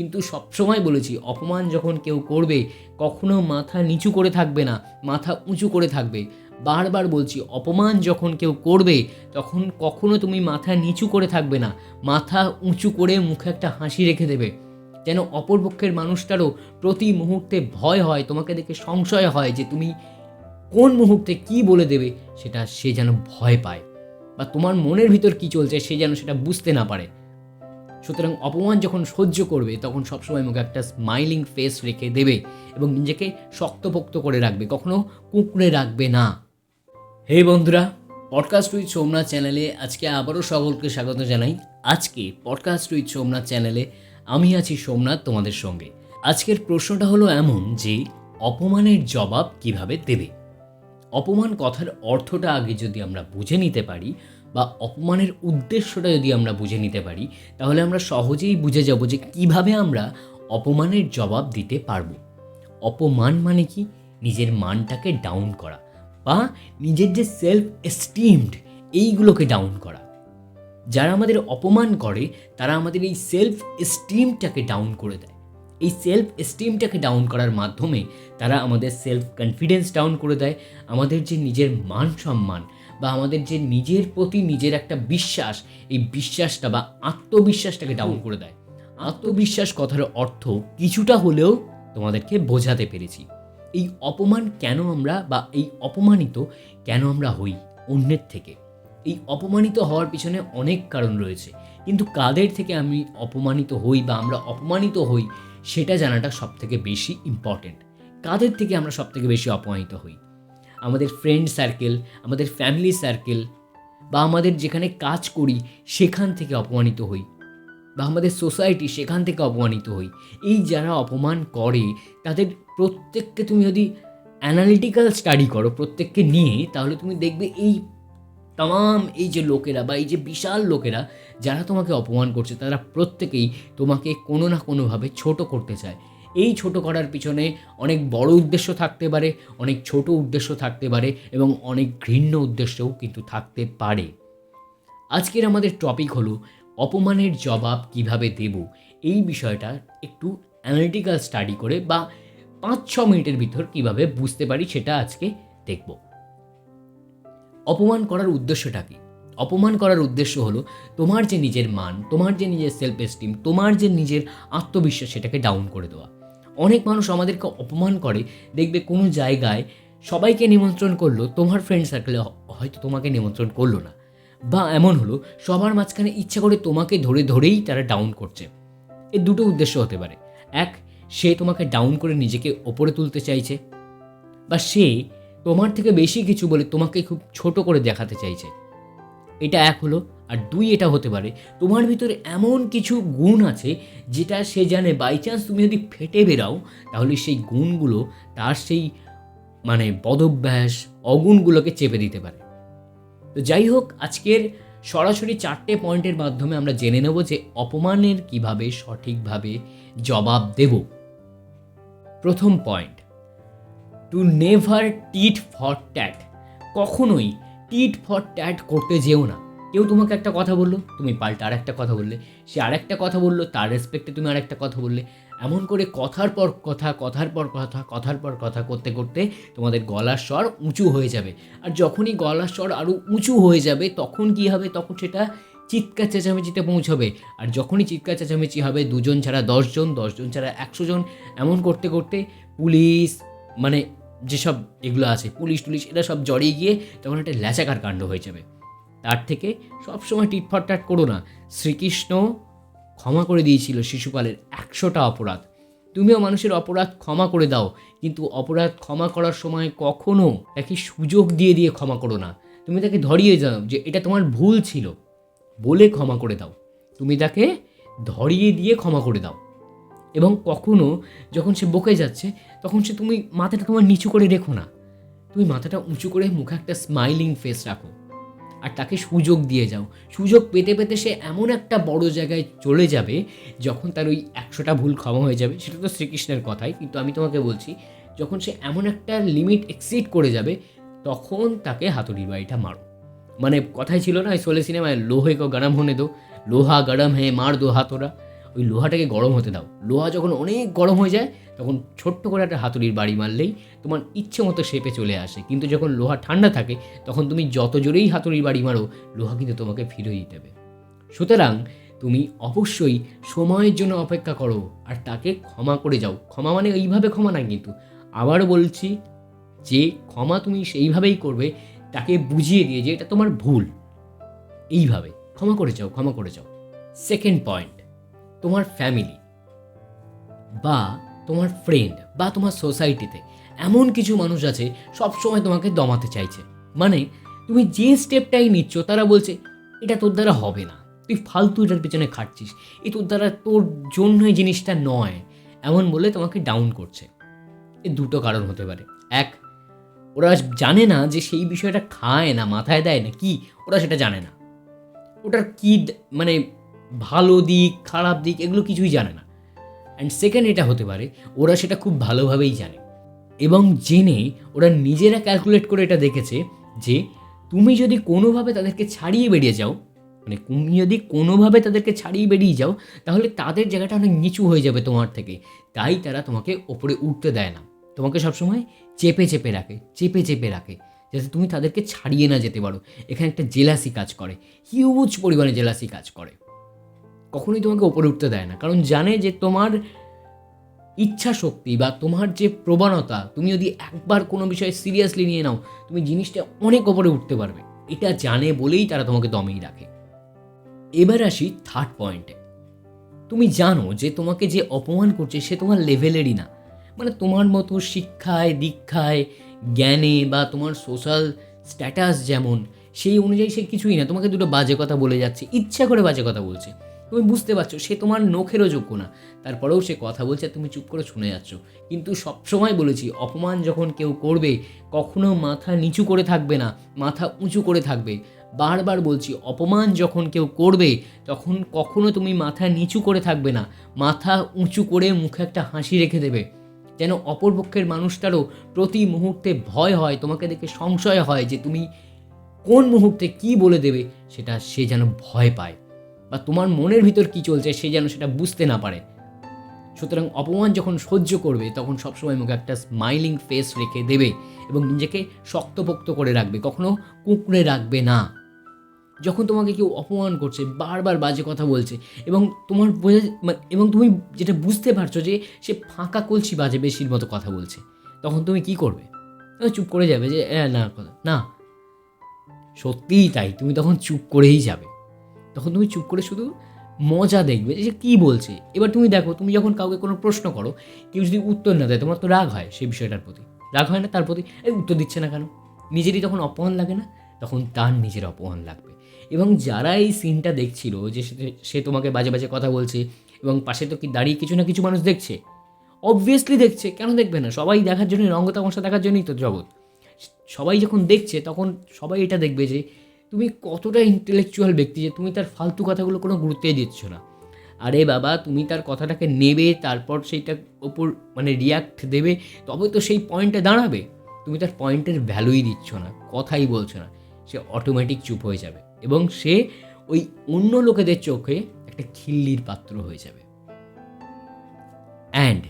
কিন্তু সবসময় বলেছি, অপমান যখন কেউ করবে, কখনো মাথা নিচু করে থাকবে না, মাথা উঁচু করে থাকবে। বারবার বলছি, অপমান যখন কেউ করবে, তখন কখনো তুমি মাথা নিচু করে থাকবে না, মাথা উঁচু করে মুখে একটা হাসি রেখে দেবে। যেন অপরপক্ষের মানুষটারও প্রতি মুহূর্তে ভয় হয়, তোমাকে দেখে সংশয় হয় যে তুমি কোন মুহূর্তে কি বলে দেবে, সেটা সে যেন ভয় পায়। বা তোমার মনের ভিতর কি চলছে, সে যেন সেটা বুঝতে না পারে। সুতরাং অপমান যখন সহ্য করবে, তখন সবসময় মুখে একটা স্মাইলিং ফেস রেখে দেবে এবং নিজেকে শক্তপোক্ত করে রাখবে, কখনো কুঁকড়ে রাখবে না। হে বন্ধুরা পডকাস্ট উইথ সোমনাথ চ্যানেলে আজকে আবারও সকলকে স্বাগত জানাই। আজকে পডকাস্ট উইথ সোমনাথ চ্যানেলে আমি আছি সোমনাথ তোমাদের সঙ্গে। আজকের প্রশ্নটা হলো এমন যে, অপমানের জবাব কীভাবে দেবে? অপমান কথার অর্থটা আগে যদি আমরা বুঝে নিতে পারি বা অপমানের উদ্দেশ্যটা যদি আমরা বুঝে নিতে পারি, তাহলে আমরা সহজেই বুঝে যাব যে কীভাবে আমরা অপমানের জবাব দিতে পারব। অপমান মানে কি? নিজের মানটাকে ডাউন করা বা নিজের যে সেলফ এস্টিমড এইগুলোকে ডাউন করা। যারা আমাদের অপমান করে, তারা আমাদের এই সেলফ এস্টিমটাকে ডাউন করে দেয়। এই সেলফ এস্টিমটাকে ডাউন করার মাধ্যমে তারা আমাদের সেলফ কনফিডেন্স ডাউন করে দেয়। আমাদের যে নিজের মান সম্মান বা আমাদের যে নিজের প্রতি নিজের একটা বিশ্বাস এই বিশ্বাসটা বা আত্মবিশ্বাসটাকে ডাউন করে দেয়। আত্মবিশ্বাস কথার অর্থ কিছুটা হলেও তোমাদেরকে বোঝাতে পেরেছি। এই অপমান কেন আমরা বা এই অপমানিত কেন আমরা হই অন্যের থেকে? এই অপমানিত হওয়ার পিছনে অনেক কারণ রয়েছে। কিন্তু কাদের থেকে আমি অপমানিত হই বা আমরা অপমানিত হই সেটা জানাটা সব থেকে বেশি ইম্পর্টেন্ট কাদের থেকে আমরা সব থেকে বেশি অপমানিত হই? আমাদের ফ্রেন্ড সার্কেল আমাদের ফ্যামিলি সার্কেল বা আমাদের যেখানে কাজ করি, সেখান থেকে অপমানিত হই। বা আমাদের সোসাইটি সেখান থেকে অপমানিত হই। এই যারা অপমান করে, তাদের প্রত্যেককে তুমি যদি অ্যানালিটিক্যাল স্টাডি করো, প্রত্যেককে নিয়ে, তাহলে তুমি দেখবে এই তাম, এই যে লোকেরা বা এই যে বিশাল লোকেরা, যারা তোমাকে অপমান করছে, তারা প্রত্যেকেই তোমাকে কোনো না কোনোভাবে ছোট করতে চায়। এই ছোট করার পিছনে অনেক বড় উদ্দেশ্য থাকতে পারে, অনেক ছোট উদ্দেশ্য থাকতে পারে এবং অনেক ঘৃণ্য উদ্দেশ্যও কিন্তু থাকতে পারে। আজকের আমাদের টপিক হলো অপমানের জবাব কীভাবে দেব? এই বিষয়টা একটু অ্যানালিটিক্যাল স্টাডি করে বা পাঁচ ছ মিনিটের ভিতর কীভাবে বুঝতে পারি সেটা আজকে দেখব। অপমান করার উদ্দেশ্যটা কি? অপমান করার উদ্দেশ্য হলো তোমার যে নিজের মান, তোমার যে নিজের সেলফ এস্টিম তোমার যে নিজের আত্মবিশ্বাস সেটাকে ডাউন করে দেওয়া। অনেক মানুষ আমাদেরকে অপমান করে। দেখবে কোনো জায়গায় সবাইকে নিমন্ত্রণ করল, তোমার ফ্রেন্ড সার্কেলে হয়তো তোমাকে নিমন্ত্রণ করল না। বা এমন হলো, সবার মাঝখানে ইচ্ছা করে তোমাকে ধরে ধরেই তারা ডাউন করছে। এর দুটো উদ্দেশ্য হতে পারে। এক, সে তোমাকে ডাউন করে নিজেকে ওপরে তুলতে চাইছে। বা সে তোমার থেকে বেশি কিছু বলে তোমাকে খুব ছোট করে দেখাতে চাইছে। এটা এক হলো, আর দুই এটা হতে পারে। তোমার ভিতরে এমন কিছু গুণ আছে যেটা সে জানে বাই চান্স তুমি যদি ফেটে বেরাও, তাহলে সেই গুণগুলো তার সেই মানে বদভ্যাস অগুণগুলোকে চেপে দিতে পারে। তো যাই হোক, আজকের সরাসরি চারটে পয়েন্টের মাধ্যমে আমরা জেনে নেব যে অপমানের কীভাবে সঠিকভাবে জবাব দেব। প্রথম point two never tit for tat কখনোই টিট ফর ট্যাট করতে যেও না। কেউ তোমাকে একটা কথা বলল, তুমি পাল্টা আর একটা কথা বললে। সে আরেকটা কথা বলল, তার রেসপেক্টে তুমি আর একটা কথা বললে। এমন করে কথার পর কথা, কথার পর কথা, কথার পর কথা করতে করতে তোমাদের গলার স্বর উঁচু হয়ে যাবে। আর যখনই গলার স্বর আরও উঁচু হয়ে যাবে, তখন কি হবে? তখন সেটা চিৎকার চেঁচামেচিতে পৌঁছবে। আর যখনই চিৎকার চেঁচামেচি হবে, দুজন ছাড়া দশজন দশজন ছাড়া একশো জন, এমন করতে করতে পুলিশ মানে যেসব এগুলো আছে, পুলিশ টুলিশ, এরা সব জড়িয়ে গিয়ে তখন একটা ল্যাচাকার কাণ্ড হয়ে যাবে। তার থেকে সবসময় টিটফট টাট করো না। শ্রীকৃষ্ণ ক্ষমা করে দিয়েছিল শিশুপালের একশোটা অপরাধ। তুমিও মানুষের অপরাধ ক্ষমা করে দাও, কিন্তু অপরাধ ক্ষমা করার সময় কখনো তাকে সুযোগ দিয়ে দিয়ে ক্ষমা করো না। তুমি তাকে ধরিয়ে যাও যে এটা তোমার ভুল ছিল, বলে ক্ষমা করে দাও। তুমি তাকে ধরিয়ে দিয়ে ক্ষমা করে দাও। এবং কখনো যখন সে বকে যাচ্ছে, তখন সে তুমি মাথাটা তোমার নিচু করে রেখো না। তুমি মাথাটা উঁচু করে মুখে একটা স্মাইলিং ফেস রাখো। আর তাকে সুযোগ দিয়ে যাও। সুযোগ পেতে পেতে সে এমন একটা বড় জায়গায় চলে যাবে, যখন তার ওই একশোটা ভুল ক্ষমা হয়ে যাবে। সেটা তো শ্রীকৃষ্ণের কথাই, কিন্তু আমি তোমাকে বলছি, যখন সে এমন একটা লিমিট এক্সিড করে যাবে, তখন তাকে হাতুড়ির বাড়িটা মারো। মানে কথাই ছিল না ওই সোলে সিনেমায়, লোহে কো গরম হনে দো, লোহা গরম হে, মার দো হাতোরা ওই লোহাটাকে গরম হতে দাও। লোহা যখন অনেক গরম হয়ে যায়, তখন ছোট্ট করে একটা হাতুড়ির বাড়ি মারলেই তোমার ইচ্ছে মতো শেপে চলে আসে। কিন্তু যখন লোহা ঠান্ডা থাকে, তখন তুমি যত জোরেই হাতুড়ির বাড়ি মারো, লোহা কিন্তু তোমাকে ফিরিয়ে দেবে সুতরাং তুমি অবশ্যই সময়ের জন্য অপেক্ষা করো আর তাকে ক্ষমা করে যাও। ক্ষমা মানে এইভাবে ক্ষমা না কিন্তু। আবারও বলছি, যে ক্ষমা তুমি সেইভাবেই করবে, তাকে বুঝিয়ে দিয়ে যে এটা তোমার ভুল। এইভাবে। ক্ষমা করে যাও, ক্ষমা করে যাও। সেকেন্ড পয়েন্ট তোমার ফ্যামিলি বা তোমার ফ্রেন্ড বা তোমার সোসাইটিতে এমন কিছু মানুষ আছে সব সময় তোমাকে দমাতে চাইছে। মানে তুমি যে স্টেপটাই নিচ্ছ, তারা বলছে, এটা তোর দ্বারা হবে না। তুই ফালতু এটার পেছনে খাটছিস। এ তোর দ্বারা তোর জন্য এই জিনিসটা নয়। এমন বলে তোমাকে ডাউন করছে। এ দুটো কারণ হতে পারে। এক, ওরা জানে না যে সেই বিষয়টা খায় না, মাথায় দেয় না। কি? ওরা সেটা জানে না। ওটার কী মানে ভালো দিক, খারাপ দিক, এগুলো কিছুই জানে না। অ্যান্ড সেকেন্ড এটা হতে পারে, ওরা সেটা খুব ভালোভাবেই জানে। এবং জেনে ওরা নিজেরা ক্যালকুলেট করে এটা দেখেছে যে, তুমি যদি কোনোভাবে তাদেরকে ছাড়িয়ে বেরিয়ে যাও মানে তুমি যদি কোনোভাবে তাদেরকে ছাড়িয়ে বেরিয়ে যাও, তাহলে তাদের জায়গাটা অনেক নিচু হয়ে যাবে তোমার থেকে। তাই তারা তোমাকে ওপরে উঠতে দেয় না। তোমাকে সবসময় চেপে চেপে রাখে, চেপে চেপে রাখে, যাতে তুমি তাদেরকে ছাড়িয়ে না যেতে পারো। এখানে একটা জেলাসি কাজ করে হিউজ পরিমাণে জেলাসি কাজ করে। কখনোই তোমাকে ওপরে উঠতে দেয় না। কারণ জানে যে তোমার ইচ্ছা শক্তি বা তোমার যে প্রবণতা, তুমি যদি একবার কোনো বিষয়ে সিরিয়াসলি নিয়ে নাও, তুমি জিনিসটা অনেক ওপরে উঠতে পারবে। এটা জানে বলেই তারা তোমাকে দমেই রাখে। এবার আসি থার্ড পয়েন্টে তুমি জানো যে তোমাকে যে অপমান করছে সে তোমার লেভেলেরই না। মানে তোমার মতো শিক্ষায়, দীক্ষায়, জ্ঞানে বা তোমার সোশ্যাল স্ট্যাটাস যেমন, সেই অনুযায়ী সে কিছুই না। তোমাকে দুটো বাজে কথা বলে যাচ্ছে, ইচ্ছা করে বাজে কথা বলছে। তুমি বুঝতে পারছ, সে তোমার নখেরও যোগ্য না। তারপরেও সে কথা বলছে, তুমি চুপ করে শুনে যাচ্ছ। কিন্তু সবসময় বলেছি, অপমান যখন কেউ করবে, কখনো মাথা নিচু করে থাকবে না, মাথা উঁচু করে থাকবে। বারবার বলছি, অপমান যখন কেউ করবে, তখন কখনো তুমি মাথা নিচু করে থাকবে না, মাথা উঁচু করে মুখে একটা হাসি রেখে দেবে। যেন অপরপক্ষের মানুষটারও প্রতি মুহূর্তে ভয় হয়, তোমাকে দেখে সংশয় হয় যে তুমি কোন মুহূর্তে কি বলে দেবে, সেটা সে যেন ভয় পায়। বা তোমার মনের ভিতর কি চলছে সে যেন সেটা বুঝতে না পারে। সুতরাং অপমান যখন সহ্য করবে তখন সবসময় মুখে একটা স্মাইলিং ফেস রেখে দেবে এবং নিজেকে শক্তপোক্ত করে রাখবে কখনো কুঁকড়ে রাখবে না। যখন তোমাকে কেউ অপমান করছে বারবার বাজে কথা বলছে এবং তোমার বোঝা মানে- এবং তুমি যেটা বুঝতে পারছ যে সে ফাঁকা কলছি বাজে বেশির মতো কথা বলছে তখন তুমি কি করবে? চুপ করে যাবে যে "এ, না না। সত্যিই তাই তুমি তখন চুপ করেই যাবে। তখন তুমি চুপ করে শুধু মজা দেখবে যে কী বলছে? এবার তুমি দেখো, তুমি যখন কাউকে কোনো প্রশ্ন করো, কেউ যদি উত্তর না দেয়, তোমার তো রাগ হয় সেই বিষয়টার প্রতি। রাগ হয় না তার প্রতি, এই উত্তর দিচ্ছে না কেন? নিজেরই তখন অপমান লাগে না? তখন তার নিজের অপমান লাগবে। এবং যারা এই সিনটা দেখছিল, যে সে- তোমাকে বাজে বাজে কথা বলছে, এবং পাশে তো কি দাঁড়িয়ে কিছু না কিছু মানুষ দেখছে অবভিয়াসলি দেখছে, কেন দেখবে না? সবাই দেখার জন্য রঙ্গ তামাশা দেখার জন্যই তো জগৎ। সবাই যখন দেখছে, তখন সবাই এটা দেখবে যে তুমি কতটা ইন্টেলেকচুয়াল ব্যক্তি যে তুমি তার ফালতু কথাগুলো কোনো গুরুত্বই দিচ্ছ না। আরে বাবা, তুমি তার কথাটাকে নেবে, তারপর সেইটার ওপর মানে রিয়াক্ট দেবে তবে তো সেই পয়েন্টে দাঁড়াবে। তুমি তার পয়েন্টের ভ্যালুই দিচ্ছ না, কথাই বলছো না। সে অটোমেটিক চুপ হয়ে যাবে এবং সে ওই অন্য লোকেদের চোখে একটা খিল্লির পাত্র হয়ে যাবে। And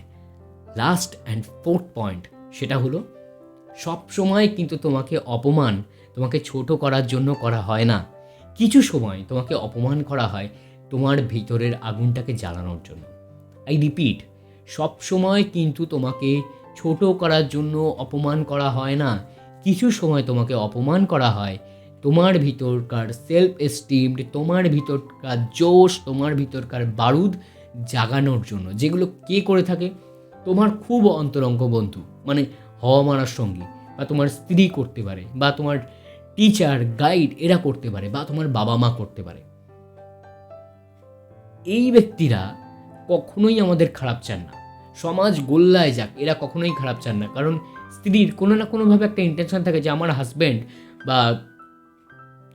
last and fourth point সেটা হলো সব সময় কিন্তু তোমাকে অপমান তোমাকে ছোট করার জন্য করা হয় না। কিছু সময় তোমাকে অপমান করা হয় তোমার ভিতরের আগুনটাকে জ্বালানোর জন্য। আই রিপিট সব সময় কিন্তু তোমাকে ছোট করার জন্য অপমান করা হয় না। কিছু সময় তোমাকে অপমান করা হয় তোমার ভিতরকার সেলফ এস্টিম তোমার ভিতরকার জোশ, তোমার ভিতরকার বারুদ জাগানোর জন্য। যেগুলো কে করে থাকে? তোমার খুব অন্তরঙ্গ বন্ধু মানে হওয়া মারার সঙ্গী, বা তোমার স্ত্রী করতে পারে, বা তোমার টিচার গাইড এরা করতে পারে বা তোমার বাবা মা করতে পারে। এই ব্যক্তিরা কখনোই আমাদের খারাপ চান না। সমাজ গোল্লায় যাক, এরা কখনোই খারাপ চান না। কারণ স্ত্রীর কোনো না কোনোভাবে একটা ইন্টেনশন থাকে যে আমার হাজব্যান্ড বা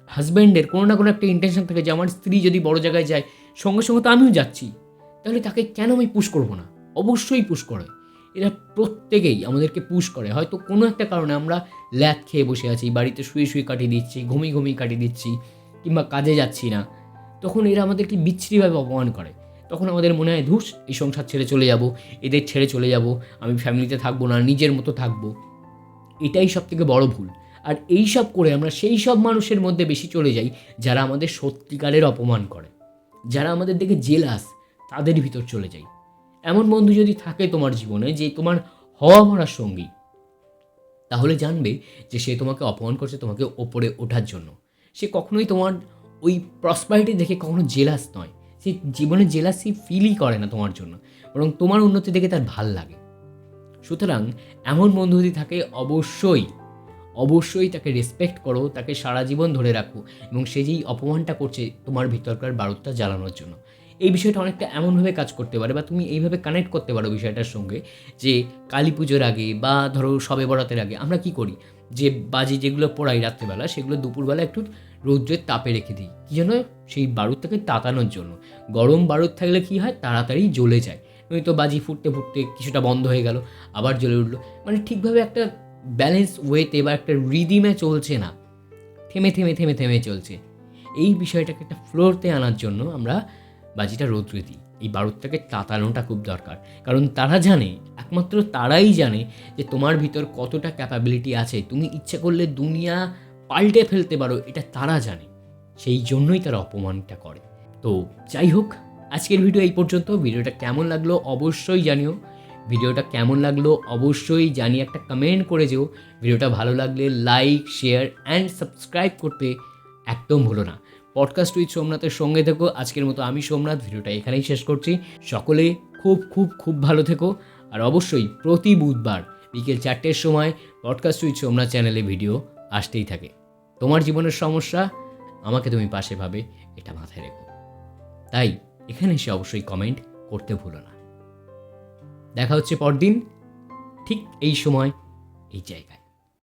হাজব্যান্ডের কোনো না কোনো একটা ইন্টেনশন থাকে যে আমার স্ত্রী যদি বড় জায়গায় যায়, সঙ্গে সঙ্গে তো আমিও যাচ্ছি। তাহলে তাকে কেন আমি পুশ করব না? অবশ্যই পুশ করে। এরা প্রত্যেকেই আমাদেরকে পুশ করে। হয়তো কোনো একটা কারণে আমরা ল্যাদ খেয়ে বসে আছি, বাড়িতে শুয়ে শুয়ে কাটিয়ে দিচ্ছি, ঘুমিয়ে ঘুমিয়ে কাটিয়ে দিচ্ছি, কিংবা কাজে যাচ্ছি না। তখন এরা আমাদেরকে বিচ্ছিরিভাবে অপমান করে। তখন আমাদের মনে হয়, ধুস, এই সংসার ছেড়ে চলে যাব, এদের ছেড়ে চলে যাব, আমি ফ্যামিলিতে থাকব না, নিজের মতো থাকব। এটাই সব থেকে বড় ভুল। আর এই সব করে আমরা সেই সব মানুষের মধ্যে বেশি চলে যাই, যারা আমাদের সত্যিকারের অপমান করে। যারা আমাদের দেখে জেলাস তাদের ভিতর চলে যাই। এমন বন্ধু যদি থাকে তোমার জীবনে যে তোমার হওয়া মরার সঙ্গী, তাহলে জানবে যে সে তোমাকে অপমান করছে তোমাকে ওপরে ওঠার জন্য। সে কখনোই তোমার ওই প্রসপারিটি দেখে কখনো জেলাস নয়। সে জীবনে জেলাসি ফিলই করে না তোমার জন্য, বরং তোমার উন্নতি দেখে তার ভালো লাগে। সুতরাং এমন বন্ধু যদি থাকে, অবশ্যই অবশ্যই তাকে রেসপেক্ট করো, তাকে সারা জীবন ধরে রাখো এবং সে যেই অপমানটা করছে তোমার ভিতরকার বারুদটা জ্বালানোর জন্য। এই বিষয়টা অনেকটা এমনভাবে কাজ করতে পারে বা তুমি এইভাবে কানেক্ট করতে পারো বিষয়টার সঙ্গে যে কালী পুজোর আগে বা ধরো সবে বরাতের আগে আমরা কি করি? যে বাজি যেগুলো পোড়াই রাত্রেবেলা সেগুলো দুপুরবেলা একটু রৌদ্রের তাপে রেখে দিই। কী জন্য সেই বারুদটাকে তাতানোর জন্য। গরম বারুদ থাকলে কি হয়? তাড়াতাড়ি জ্বলে যায়। নয়তো বাজি ফুটতে ফুটতে কিছুটা বন্ধ হয়ে গেল, আবার জ্বলে উঠল। মানে ঠিকভাবে একটা ব্যালেন্স ওয়েতে বা একটা রিদিমে চলছে না। থেমে থেমে থেমে থেমে চলছে। এই বিষয়টাকে একটা ফ্লোরতে আনার জন্য আমরা বাজিটা রৌদ্রে দিই এই বারুদটাকে তাতানোটা খুব দরকার। কারণ তারা জানে, একমাত্র তারাই জানে যে তোমার ভিতর কতটা ক্যাপাবিলিটি আছে। তুমি ইচ্ছে করলে দুনিয়া পাল্টে ফেলতে পারো, এটা তারা জানে। সেই জন্যই তারা অপমানটা করে। তো যাই হোক, আজকের ভিডিও এই পর্যন্ত। ভিডিওটা কেমন লাগল অবশ্যই জানিও। ভিডিওটা কেমন লাগল অবশ্যই জানিয়ে একটা কমেন্ট করে যেও। ভিডিওটা ভালো লাগলে লাইক শেয়ার অ্যান্ড সাবস্ক্রাইব করতে একদম ভুলো না। পডকাস্ট উইথ সোমনাথের সঙ্গে থেকো। আজকের মতো আমি সোমনাথ, ভিডিওটা এখানেই শেষ করছি। সকলে খুব খুব খুব ভালো থেকো। আর অবশ্যই প্রতি বুধবার বিকেল চারটের সময় পডকাস্ট উইথ সোমনাথ চ্যানেলে ভিডিও আসতেই থাকে। তোমার জীবনের সমস্যা আমাকে তুমি পাশে ভাবে এটা মাথায় রেখো। তাই এখানে এসে অবশ্যই কমেন্ট করতে ভুলো না। দেখা হচ্ছে পরদিন, ঠিক এই সময়, এই জায়গায়।